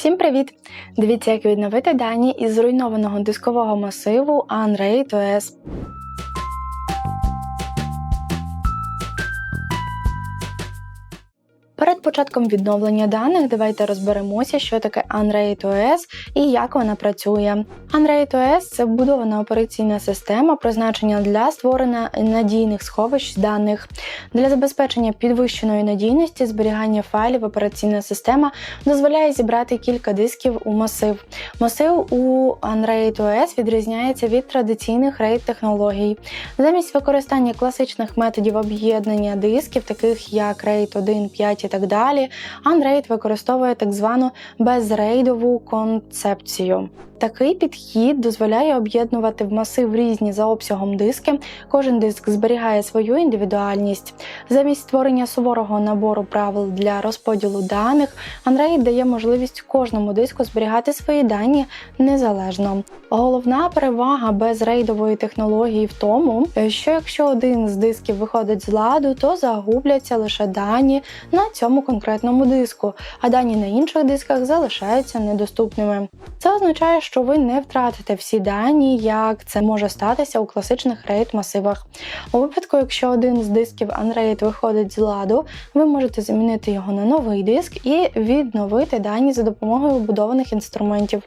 Всім привіт! Дивіться, як відновити дані із зруйнованого дискового масиву Unraid OS. Початком відновлення даних давайте розберемося, що таке Unraid OS і як вона працює. Unraid OS – це вбудована операційна система, призначена для створення надійних сховищ даних. Для забезпечення підвищеної надійності зберігання файлів операційна система дозволяє зібрати кілька дисків у масив. Масив у Unraid OS відрізняється від традиційних RAID технологій. Замість використання класичних методів об'єднання дисків, таких як RAID 1, 5 і так далі, Unraid використовує так звану безрейдову концепцію. Такий підхід дозволяє об'єднувати в масив різні за обсягом диски. Кожен диск зберігає свою індивідуальність. Замість створення суворого набору правил для розподілу даних, Unraid дає можливість кожному диску зберігати свої дані незалежно. Головна перевага безрейдової технології в тому, що якщо один з дисків виходить з ладу, то загубляться лише дані на цьому конкретному диску, а дані на інших дисках залишаються недоступними. Це означає, що ви не втратите всі дані, як це може статися у класичних RAID масивах. У випадку, якщо один з дисків Unraid виходить з ладу, ви можете замінити його на новий диск і відновити дані за допомогою вбудованих інструментів.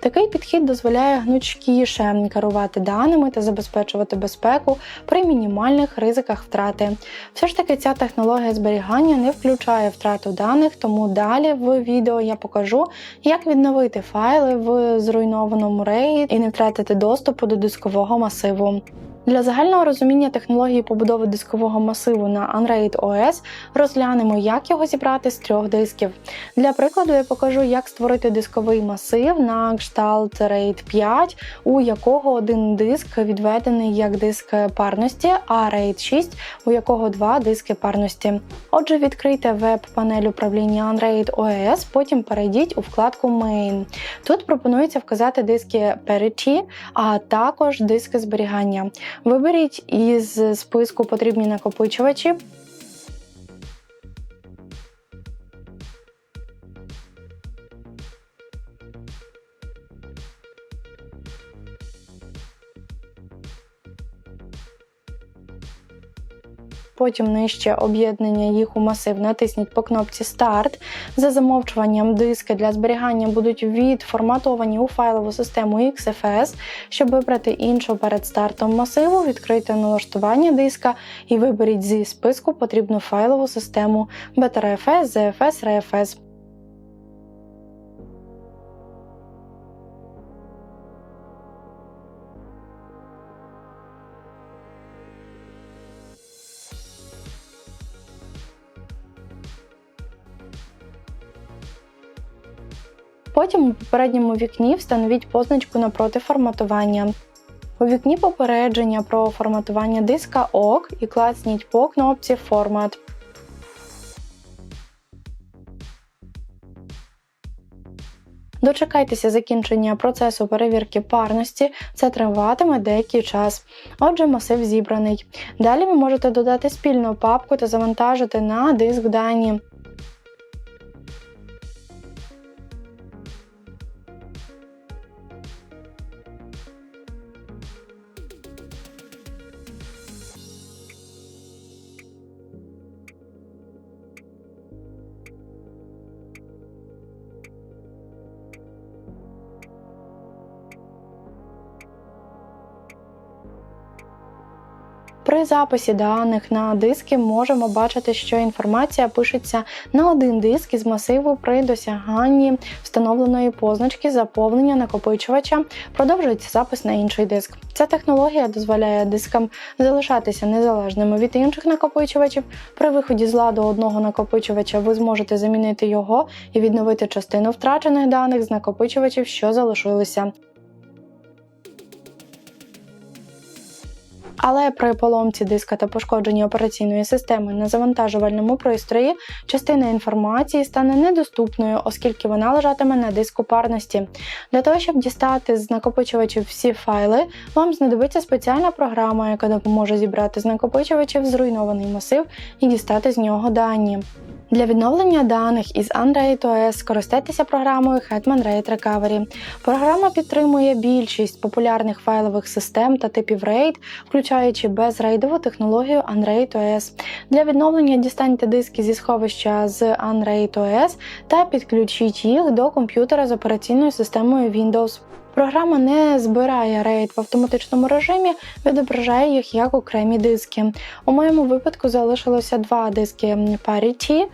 Такий підхід дозволяє гнучкіше керувати даними та забезпечувати безпеку при мінімальних ризиках втрати. Все ж таки, ця технологія зберігання не включає втрату даних, тому далі в відео я покажу, як відновити файли в зруйнованому RAID і не втратити доступу до дискового масиву. Для загального розуміння технології побудови дискового масиву на Unraid OS розглянемо, як його зібрати з трьох дисків. Для прикладу я покажу, як створити дисковий масив на кшталт RAID 5, у якого один диск відведений як диск парності, а RAID 6, у якого два диски парності. Отже, відкрийте веб-панель управління Unraid OS, потім перейдіть у вкладку Main. Тут пропонується вказати диски перечі, а також диски зберігання. Виберіть із списку потрібні накопичувачі. Потім нижче об'єднання їх у масив натисніть по кнопці Старт. За замовчуванням диски для зберігання будуть відформатовані у файлову систему XFS. Щоб вибрати іншу перед стартом масиву, відкрийте налаштування диска і виберіть зі списку потрібну файлову систему BTRFS, ZFS, RFS. Потім у попередньому вікні встановіть позначку напроти форматування. У вікні попередження про форматування диска ОК і клацніть по кнопці Формат. Дочекайтеся закінчення процесу перевірки парності, це триватиме деякий час. Отже, масив зібраний. Далі ви можете додати спільну папку та завантажити на диск дані. При записі даних на диски можемо бачити, що інформація пишеться на один диск із масиву при досяганні встановленої позначки заповнення накопичувача, продовжується запис на інший диск. Ця технологія дозволяє дискам залишатися незалежними від інших накопичувачів. При виході з ладу одного накопичувача ви зможете замінити його і відновити частину втрачених даних з накопичувачів, що залишилися. Але при поломці диска та пошкодженні операційної системи на завантажувальному пристрої частина інформації стане недоступною, оскільки вона лежатиме на диску парності. Для того, щоб дістати з накопичувачів всі файли, вам знадобиться спеціальна програма, яка допоможе зібрати з накопичувачів зруйнований масив і дістати з нього дані. Для відновлення даних із Unraid OS скористайтеся програмою Hetman RAID Recovery. Програма підтримує більшість популярних файлових систем та типів RAID, включаючи безрейдову технологію Unraid OS. Для відновлення дістаньте диски зі сховища з Unraid OS та підключіть їх до комп'ютера з операційною системою Windows. Програма не збирає RAID в автоматичному режимі, відображає їх як окремі диски. У моєму випадку залишилося два диски Parity,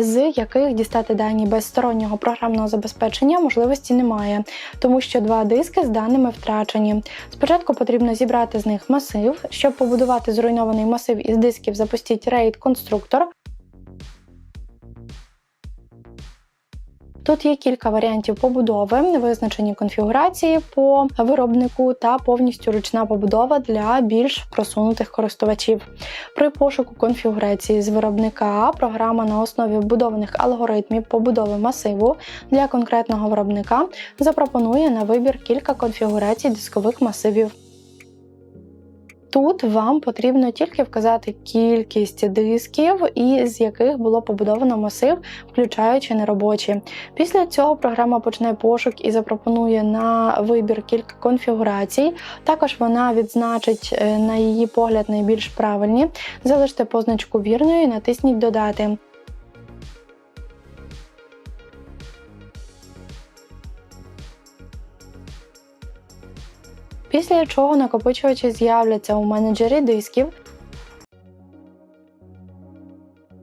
з яких дістати дані без стороннього програмного забезпечення можливості немає, тому що два диски з даними втрачені. Спочатку потрібно зібрати з них масив. Щоб побудувати зруйнований масив із дисків, запустіть RAID конструктор. Тут є кілька варіантів побудови, визначені конфігурації по виробнику та повністю ручна побудова для більш просунутих користувачів. При пошуку конфігурації з виробника програма на основі вбудованих алгоритмів побудови масиву для конкретного виробника запропонує на вибір кілька конфігурацій дискових масивів. Тут вам потрібно тільки вказати кількість дисків, із яких було побудовано масив, включаючи неробочі. Після цього програма почне пошук і запропонує на вибір кілька конфігурацій. Також вона відзначить е, на її погляд найбільш правильні. Залиште позначку вірною і натисніть Додати. Після чого накопичувачі з'являться у менеджері дисків.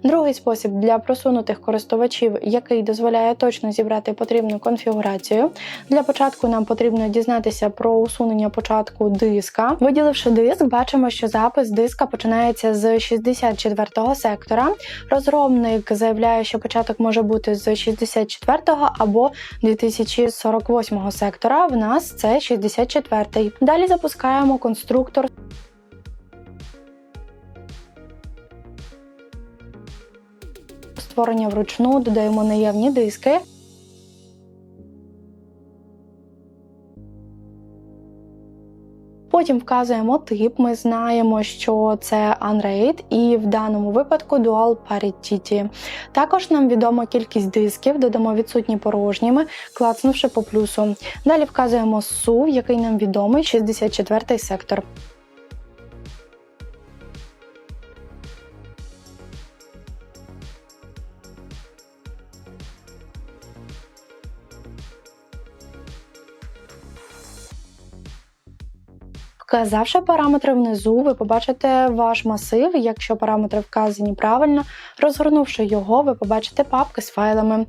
Другий спосіб для просунутих користувачів, який дозволяє точно зібрати потрібну конфігурацію. Для початку нам потрібно дізнатися про усунення початку диска. Виділивши диск, бачимо, що запис диска починається з 64-го сектора. Розробник заявляє, що початок може бути з 64-го або 2048 сектора. В нас це 64-й. Далі запускаємо конструктор. Створення вручну, додаємо наявні диски. Потім вказуємо тип, ми знаємо, що це Unraid і в даному випадку Dual Parity. Також нам відома кількість дисків, додамо відсутні порожніми, клацнувши по плюсу. Далі вказуємо SUV, який нам відомий, 64 сектор. Вказавши параметри внизу, ви побачите ваш масив. Якщо параметри вказані правильно, розгорнувши його, ви побачите папки з файлами.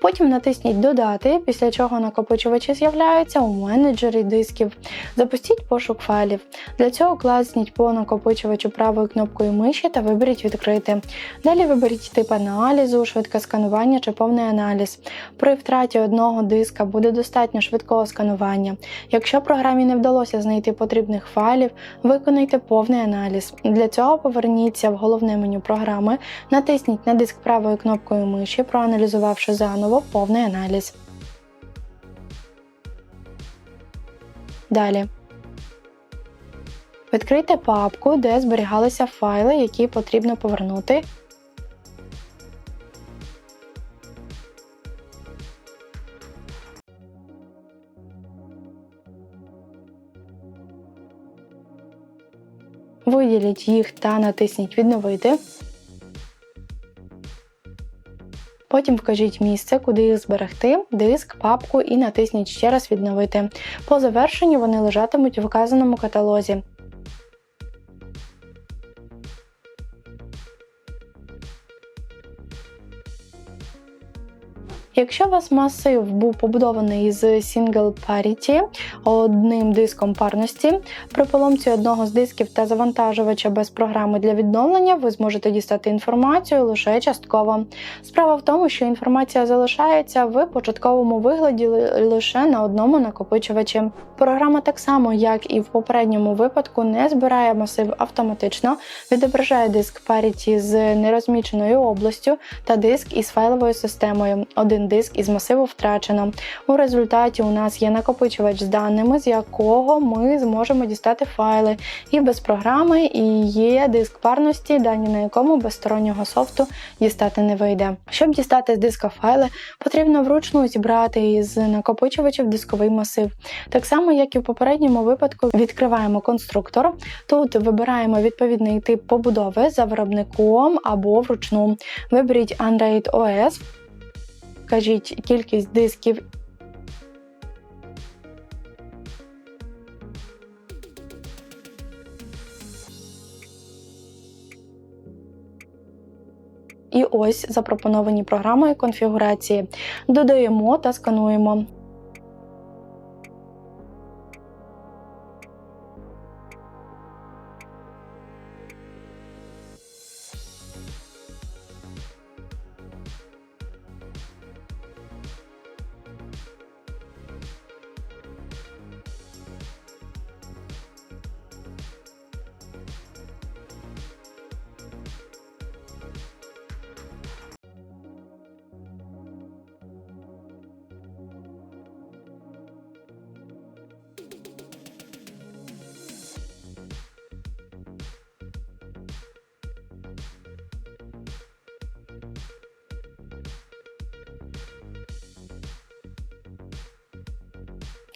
Потім натисніть Додати, після чого накопичувачі з'являються у менеджері дисків. Запустіть пошук файлів. Для цього класніть по накопичувачу правою кнопкою миші та виберіть Відкрити. Далі виберіть тип аналізу, швидке сканування чи повний аналіз. При втраті одного диска буде достатньо швидкого сканування. Якщо програмі не вдалося знайти потрібних файлів, виконайте повний аналіз. Для цього поверніться в головне меню програми, натисніть на диск правою кнопкою миші, проаналізувавши заново повний аналіз. Далі. Відкрийте папку, де зберігалися файли, які потрібно повернути. Виділіть їх та натисніть Відновити. Потім вкажіть місце, куди їх зберегти, диск, папку і натисніть ще раз відновити. По завершенню вони лежатимуть у вказаному каталозі. Якщо у вас масив був побудований з Single Parity, одним диском парності, при поломці одного з дисків та завантажувача без програми для відновлення ви зможете дістати інформацію лише частково. Справа в тому, що інформація залишається в початковому вигляді лише на одному накопичувачі. Програма так само, як і в попередньому випадку, не збирає масив автоматично, відображає диск Parity з нерозміченою областю та диск із файловою системою. Один диск із масиву втрачено. У результаті у нас є накопичувач з даними, з якого ми зможемо дістати файли. І без програми і є диск парності, дані на якому без стороннього софту дістати не вийде. Щоб дістати з диска файли, потрібно вручну зібрати із накопичувачів дисковий масив. Так само, як і в попередньому випадку, відкриваємо конструктор. Тут вибираємо відповідний тип побудови за виробником або вручну. Виберіть Android OS, вкажіть кількість дисків. І ось запропоновані програмою конфігурації. Додаємо та скануємо.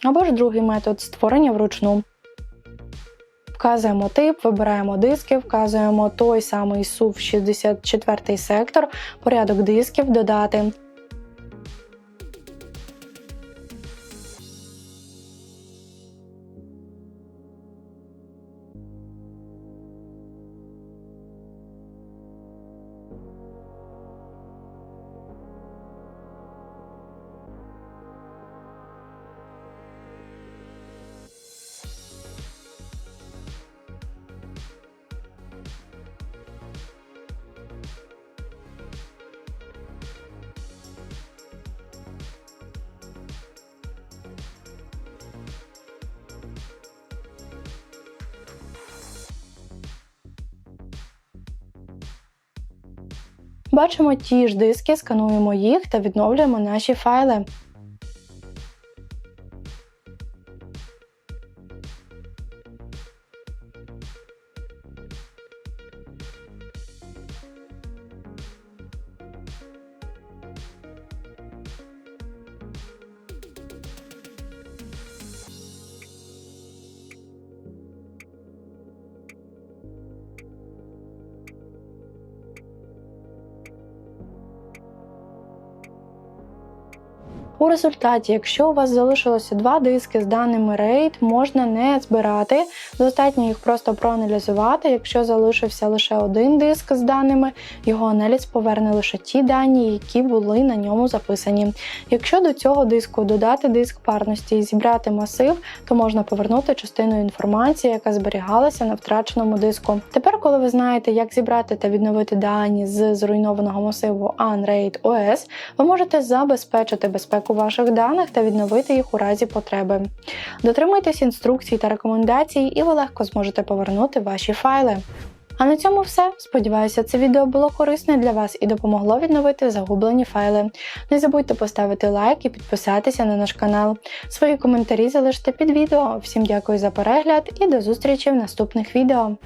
Або ж другий метод створення вручну. Вказуємо тип, вибираємо диски, вказуємо той самий SUV 64 сектор, порядок дисків додати. Бачимо ті ж диски, скануємо їх та відновлюємо наші файли. У результаті, якщо у вас залишилося два диски з даними RAID, можна не збирати, достатньо їх просто проаналізувати. Якщо залишився лише один диск з даними, його аналіз поверне лише ті дані, які були на ньому записані. Якщо до цього диску додати диск парності і зібрати масив, то можна повернути частину інформації, яка зберігалася на втраченому диску. Тепер, коли ви знаєте, як зібрати та відновити дані з зруйнованого масиву Unraid OS, ви можете забезпечити безпеку ваших даних та відновити їх у разі потреби. Дотримуйтесь інструкцій та рекомендацій, і ви легко зможете повернути ваші файли. А на цьому все. Сподіваюся, це відео було корисне для вас і допомогло відновити загублені файли. Не забудьте поставити лайк і підписатися на наш канал. Свої коментарі залиште під відео. Всім дякую за перегляд і до зустрічі в наступних відео.